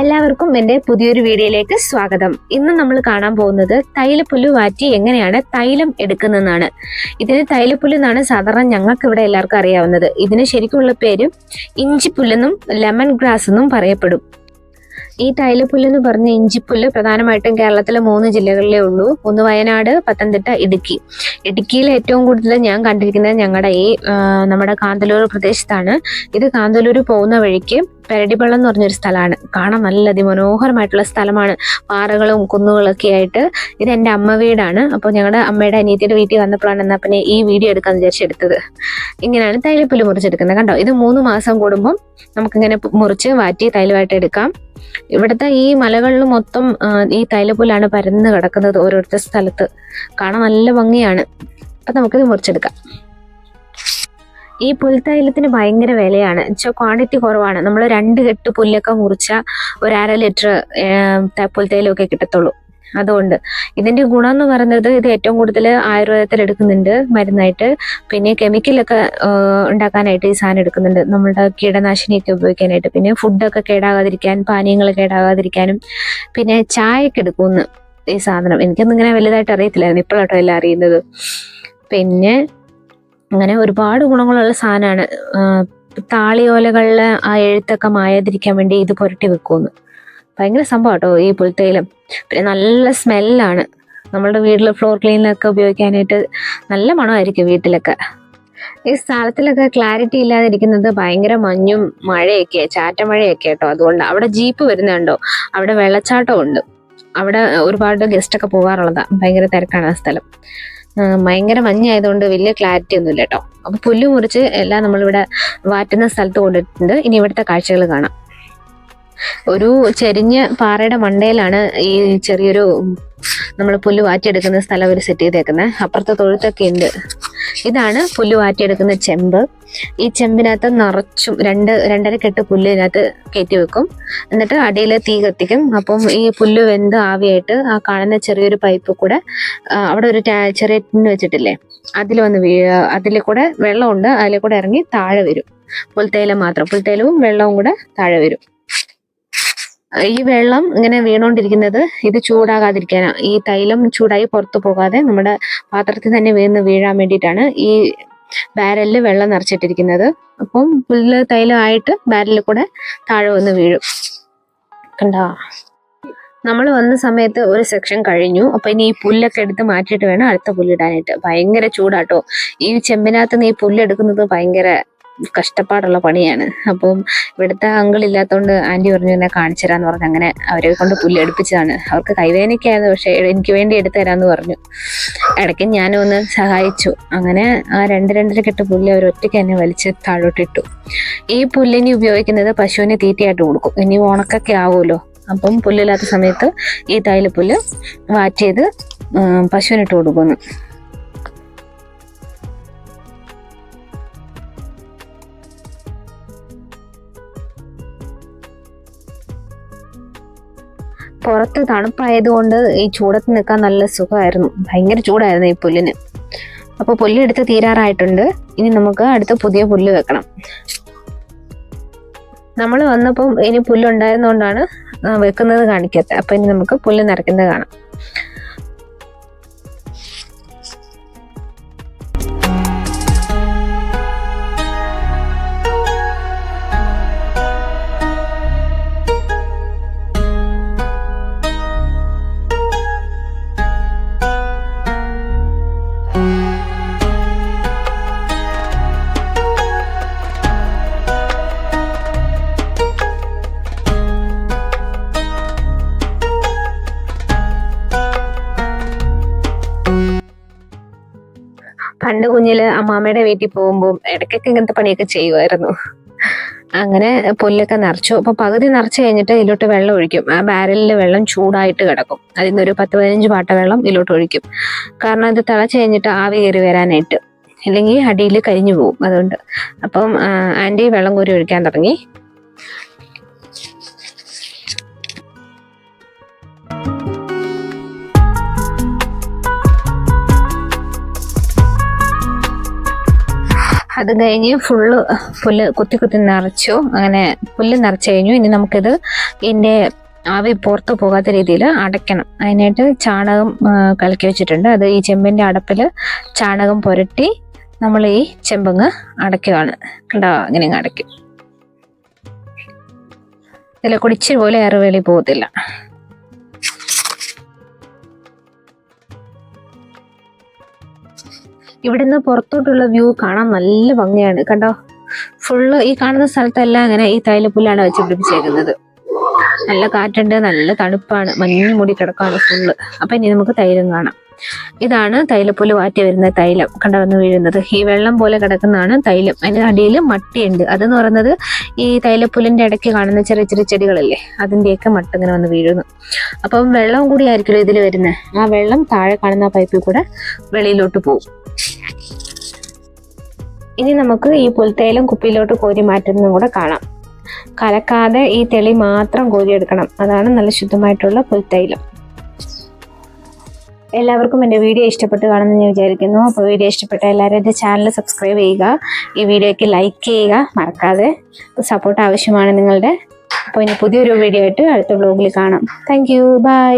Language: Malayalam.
എല്ലാവർക്കും എന്റെ പുതിയൊരു വീഡിയോയിലേക്ക് സ്വാഗതം. ഇന്ന് നമ്മൾ കാണാൻ പോകുന്നത് തൈലപ്പുല്ല് വാറ്റി എങ്ങനെയാണ് തൈലം എടുക്കുന്നതെന്നാണ്. ഇതിന് തൈലപ്പുല്ല് എന്നാണ് സാധാരണ ഞങ്ങൾക്ക് ഇവിടെ എല്ലാവർക്കും അറിയാവുന്നത്. ഇതിന് ശരിക്കുള്ള പേര് ഇഞ്ചിപ്പുല്ലെന്നും ലെമൺ ഗ്രാസ് എന്നും പറയപ്പെടും. ഈ തൈലപ്പുല്ല് എന്ന് പറഞ്ഞ ഇഞ്ചിപ്പുല്ല് പ്രധാനമായിട്ടും കേരളത്തിലെ മൂന്ന് ജില്ലകളിലേ ഉള്ളൂ. ഒന്ന് വയനാട് പത്തനംതിട്ട ഇടുക്കി. ഇടുക്കിയിൽ ഏറ്റവും കൂടുതൽ ഞാൻ കണ്ടിരിക്കുന്നത് ഞങ്ങളുടെ ഈ നമ്മുടെ കാന്തല്ലൂർ പ്രദേശത്താണ്. ഇത് കാന്തല്ലൂർ പോകുന്ന വഴിക്ക് പെരടിപ്പള്ളം എന്ന് പറഞ്ഞൊരു സ്ഥലമാണ് കാണാൻ നല്ല അതിമനോഹരമായിട്ടുള്ള സ്ഥലമാണ്. പാറകളും കുന്നുകളൊക്കെ ആയിട്ട് ഇത് എന്റെ അമ്മ വീടാണ്. അപ്പോൾ ഞങ്ങളുടെ അമ്മയുടെ അനിയത്തിയുടെ വീട്ടിൽ വന്നപ്പോഴാണ് എന്നാൽ പിന്നെ ഈ വീഡിയോ എടുക്കാന്ന് വിചാരിച്ചെടുത്തത് ഇങ്ങനെയാണ് തൈലപ്പുല്ല് മുറിച്ചെടുക്കുന്നത്. കണ്ടോ? ഇത് മൂന്ന് മാസം കൂടുമ്പം നമുക്കിങ്ങനെ മുറിച്ച് വാറ്റി തൈലമായിട്ട് എടുക്കാം. ഇവിടുത്തെ ഈ മലകളിൽ മൊത്തം ഈ തൈലപ്പുല്ലാണ് പരന്ന് കിടക്കുന്നത് ഓരോരുത്തർ സ്ഥലത്ത്. കാണാൻ നല്ല ഭംഗിയാണ്. അപ്പൊ നമുക്കിത് മുറിച്ചെടുക്കാം. ഈ പുൽത്തൈലത്തിന് ഭയങ്കര വിലയാണ്. വെച്ചാൽ ക്വാണ്ടിറ്റി കുറവാണ്. നമ്മൾ രണ്ട് കെട്ട് പുല്ലൊക്കെ മുറിച്ച ഒരു അര ലിറ്റർ പുൽത്തൈലമൊക്കെ കിട്ടത്തുള്ളൂ. അതുകൊണ്ട്. ഇതിന്റെ ഗുണം എന്ന് പറയുന്നത് ഇത് ഏറ്റവും കൂടുതൽ ആയുർവേദത്തിൽ എടുക്കുന്നുണ്ട് മരുന്നായിട്ട്. പിന്നെ കെമിക്കലൊക്കെ ഉണ്ടാക്കാനായിട്ട് ഈ സാധനം എടുക്കുന്നുണ്ട്. നമ്മളുടെ കീടനാശിനിയൊക്കെ ഉപയോഗിക്കാനായിട്ട്. പിന്നെ ഫുഡൊക്കെ കേടാകാതിരിക്കാൻ പാനീയങ്ങൾ കേടാകാതിരിക്കാനും. പിന്നെ ചായയൊക്കെ എടുക്കുമെന്ന് ഈ സാധനം. എനിക്കൊന്നും ഇങ്ങനെ വലുതായിട്ട് അറിയത്തില്ലായിരുന്നു. ഇപ്പോഴാട്ടോ എല്ലാം അറിയുന്നത്. പിന്നെ അങ്ങനെ ഒരുപാട് ഗുണങ്ങളുള്ള സാധനമാണ്. താളിയോലകളിലെ ആ എഴുത്തൊക്കെ മായാതിരിക്കാൻ വേണ്ടി ഇത് പുരട്ടി വെക്കുമെന്ന്. ഭയങ്കര സംഭവം കേട്ടോ ഈ പുൽത്തേയിലും പിന്നെ നല്ല സ്മെല്ലാണ്. നമ്മളുടെ വീട്ടിലെ ഫ്ലോർ ക്ലീനിലൊക്കെ ഉപയോഗിക്കാനായിട്ട് നല്ല മണമായിരിക്കും വീട്ടിലൊക്കെ. ഈ സ്ഥലത്തിലൊക്കെ ക്ലാരിറ്റി ഇല്ലാതിരിക്കുന്നത് ഭയങ്കര മഞ്ഞും മഴയൊക്കെ ചാറ്റമഴയൊക്കെ കേട്ടോ. അതുകൊണ്ട് അവിടെ ജീപ്പ് വരുന്നുണ്ടോ അവിടെ വെള്ളച്ചാട്ടം ഉണ്ട്. അവിടെ ഒരുപാട് ഗസ്റ്റൊക്കെ പോകാറുള്ളതാണ് പോകാറുള്ളതാ. ഭയങ്കര തിരക്കാണ് ആ സ്ഥലം. ഭയങ്കര മഞ്ഞായതുകൊണ്ട് വലിയ ക്ലാരിറ്റി ഒന്നുമില്ല കേട്ടോ. അപ്പൊ പുല്ലു മുറിച്ച് എല്ലാം നമ്മളിവിടെ വാറ്റുന്ന സ്ഥലത്ത് കൊണ്ടിട്ടുണ്ട്. ഇനി ഇവിടുത്തെ കാഴ്ചകൾ കാണാം. ഒരു ചെരിഞ്ഞ പാറയുടെ മണ്ടയിലാണ് ഈ ചെറിയൊരു നമ്മൾ പുല്ല് വാറ്റിയെടുക്കുന്ന സ്ഥലം അവർ സെറ്റ് ചെയ്തേക്കുന്നത് അപ്പുറത്തെ തൊഴുത്തൊക്കെ ഉണ്ട്. ഇതാണ് പുല്ല് വാറ്റിയെടുക്കുന്ന ചെമ്പ്. ഈ ചെമ്പിനകത്ത് നിറച്ചും രണ്ട് രണ്ടര കെട്ട് പുല്ല് ഇതിനകത്ത് കയറ്റി വെക്കും. എന്നിട്ട് അടിയിൽ തീ കത്തിക്കും. അപ്പം ഈ പുല്ല് വെന്ത് ആവിയായിട്ട് ആ കാണുന്ന ചെറിയൊരു പൈപ്പ് കൂടെ അവിടെ ഒരു ചെറിയ ടിന്ന് വെച്ചിട്ടില്ലേ? അതിൽ വന്ന് വീ അതിൽ കൂടെ വെള്ളമുണ്ട്. അതിൽ കൂടെ ഇറങ്ങി താഴെ വരും. പുൽത്തൈലം മാത്രം. പുൽത്തേലവും വെള്ളവും കൂടെ താഴെ വരും. ഈ വെള്ളം ഇങ്ങനെ വീണോണ്ടിരിക്കുന്നത് ഇത് ചൂടാകാതിരിക്കാനാ ഈ തൈലം ചൂടായി പുറത്തു പോകാതെ നമ്മുടെ പാത്രത്തിൽ തന്നെ വീണ് വീഴാൻ വേണ്ടിയിട്ടാണ് ഈ ബാരലിൽ വെള്ളം നിറച്ചിട്ടിരിക്കുന്നത്. അപ്പം പുല്ല് തൈലമായിട്ട് ബാരലിൽ കൂടെ താഴെ വന്ന് വീഴും. കണ്ടോ? നമ്മൾ വന്ന സമയത്ത് ഒരു സെക്ഷൻ കഴിഞ്ഞു. അപ്പൊ ഇനി ഈ പുല്ലൊക്കെ എടുത്ത് മാറ്റിയിട്ട് വേണം അടുത്ത പുല്ലിടാനായിട്ട്. ഭയങ്കര ചൂടാട്ടോ. ഈ ചെമ്പിനകത്ത് നീ പുല്ലെടുക്കുന്നത് ഭയങ്കര കഷ്ടപ്പാടുള്ള പണിയാണ്. അപ്പം ഇവിടുത്തെ അങ്കിൾ ഇല്ലാത്തതുകൊണ്ട് ആന്റി പറഞ്ഞു എന്നെ കാണിച്ചു തരാന്ന് പറഞ്ഞു അങ്ങനെ അവരെ കൊണ്ട് പുല്ല് എടുപ്പിച്ചതാണ്. അവർക്ക് കൈവേദനയ്ക്കായിരുന്നു പക്ഷേ എനിക്ക് വേണ്ടി എടുത്തു തരാമെന്ന് പറഞ്ഞു. ഇടയ്ക്ക് ഞാനും ഒന്ന് സഹായിച്ചു. അങ്ങനെ ആ രണ്ട് രണ്ടര കെട്ട് പുല്ല് അവർ ഒറ്റയ്ക്ക് തന്നെ വലിച്ച് താഴോട്ടിട്ടു. ഈ പുല്ലിനി ഉപയോഗിക്കുന്നത് പശുവിന് തീറ്റയായിട്ട് കൊടുക്കും. ഇനി ഉണക്കൊക്കെ ആവുമല്ലോ. അപ്പം പുല്ലില്ലാത്ത സമയത്ത് ഈ തൈലപ്പുല്ല് വാറ്റ് ചെയ്ത് പശുവിനിട്ട് കൊടുക്കുന്നു. പുറത്ത് തണുപ്പായതുകൊണ്ട് ഈ ചൂടത്ത് നിൽക്കാൻ നല്ല സുഖമായിരുന്നു. ഭയങ്കര ചൂടായിരുന്നു ഈ പുല്ലിന്. അപ്പൊ പുല്ലെടുത്ത് തീരാറായിട്ടുണ്ട്. ഇനി നമുക്ക് അടുത്ത പുതിയ പുല്ല് വെക്കണം. നമ്മൾ വന്നപ്പം ഇനി പുല്ലുണ്ടായിരുന്നുകൊണ്ടാണ് വെക്കുന്നത് കാണിക്കാത്തത്. അപ്പൊ ഇനി നമുക്ക് പുല്ല് നിറയ്ക്കുന്നത് കാണാം. പണ്ട് കുഞ്ഞിൽ അമ്മാമ്മയുടെ വീട്ടിൽ പോകുമ്പോൾ ഇടയ്ക്കൊക്കെ ഇങ്ങനത്തെ പണിയൊക്കെ ചെയ്യുമായിരുന്നു അങ്ങനെ പുല്ലൊക്കെ നിറച്ചു. അപ്പൊ പകുതി നിറച്ചു കഴിഞ്ഞിട്ട് ഇതിലോട്ട് വെള്ളം ഒഴിക്കും. ആ ബാരലിൽ വെള്ളം ചൂടായിട്ട് കിടക്കും. അതിൽ നിന്ന് ഒരു പത്ത് പതിനഞ്ച് പാട്ട വെള്ളം ഇതിലോട്ട് ഒഴിക്കും. കാരണം ഇത് തിളച്ച് കഴിഞ്ഞിട്ട് ആവി കയറി വരാനായിട്ട്. അല്ലെങ്കിൽ അടിയിൽ കരിഞ്ഞു പോകും അതുകൊണ്ട്. അപ്പം ആന്റി വെള്ളം കോരി ഒഴിക്കാൻ തുടങ്ങി. അത് കഴിഞ്ഞ് ഫുള്ള് പുല്ല് കുത്തി കുത്തി നിറച്ചു. അങ്ങനെ പുല്ല് നിറച്ചു കഴിഞ്ഞു. ഇനി നമുക്കിത് ഇതിന്റെ ആവി പുറത്ത് പോകാത്ത രീതിയിൽ അടയ്ക്കണം. അതിനായിട്ട് ചാണകം കലക്കി വെച്ചിട്ടുണ്ട്. അത് ഈ ചെമ്പിന്റെ അടപ്പിൽ ചാണകം പുരട്ടി നമ്മൾ ഈ ചെമ്പങ്ങ് അടയ്ക്കുകയാണ്. കണ്ടോ? അങ്ങനെ അങ്ങ് അടയ്ക്കും. ഇതിൽ കുടിച്ചിരി പോലെ വെളി പോകത്തില്ല. ഇവിടുന്ന് പുറത്തോട്ടുള്ള വ്യൂ കാണാൻ നല്ല ഭംഗിയാണ്. കണ്ടോ? ഫുള്ള് ഈ കാണുന്ന സ്ഥലത്തെല്ലാം അങ്ങനെ ഈ തൈലപ്പുല്ലാണ് വെച്ച് പിടിപ്പിച്ചേക്കുന്നത്. നല്ല കാറ്റുണ്ട് നല്ല തണുപ്പാണ് മഞ്ഞ് മൂടി കിടക്കാണ് ഫുള്ള് അപ്പൊ ഇനി നമുക്ക് തൈലം കാണാം. ഇതാണ് തൈലപ്പുല്ല് വാറ്റി വരുന്ന തൈലം. കണ്ട വന്ന് വീഴുന്നത്. ഈ വെള്ളം പോലെ കിടക്കുന്നതാണ് തൈലം. അതിന്റെ അടിയിൽ മട്ടിയുണ്ട്. അതെന്ന് പറയുന്നത് ഈ തൈലപ്പുല്ലിന്റെ ഇടയ്ക്ക് കാണുന്ന ചെറിയ ചെറിയ ചെടികളല്ലേ? അതിന്റെയൊക്കെ മട്ട് ഇങ്ങനെ വന്ന് വീഴുന്നു. അപ്പം വെള്ളം കൂടി ആയിരിക്കുമല്ലോ ഇതിൽ വരുന്നത്. ആ വെള്ളം താഴെ കാണുന്ന പൈപ്പിൽ കൂടെ വെളിയിലോട്ട് പോകും. ഇനി നമുക്ക് ഈ പുൽത്തേലും കുപ്പിയിലോട്ട് കോരി മാറ്റുന്നതും കൂടെ കാണാം. കലക്കാതെ ഈ തെളി മാത്രം കോരിയെടുക്കണം അതാണ് നല്ല ശുദ്ധമായിട്ടുള്ള പുൽത്തൈലം. എല്ലാവർക്കും എന്റെ വീഡിയോ ഇഷ്ടപ്പെട്ട് കാണുമെന്ന് ഞാൻ വിചാരിക്കുന്നു. അപ്പോൾ വീഡിയോ ഇഷ്ടപ്പെട്ട എല്ലാവരും എന്റെ ചാനൽ സബ്സ്ക്രൈബ് ചെയ്യുക. ഈ വീഡിയോയ്ക്ക് ലൈക്ക് ചെയ്യുക മറക്കാതെ. സപ്പോർട്ട് ആവശ്യമാണ് നിങ്ങളുടെ. അപ്പോൾ ഇനി പുതിയൊരു വീഡിയോ ആയിട്ട് അടുത്ത ബ്ലോഗിൽ കാണാം. Thank you by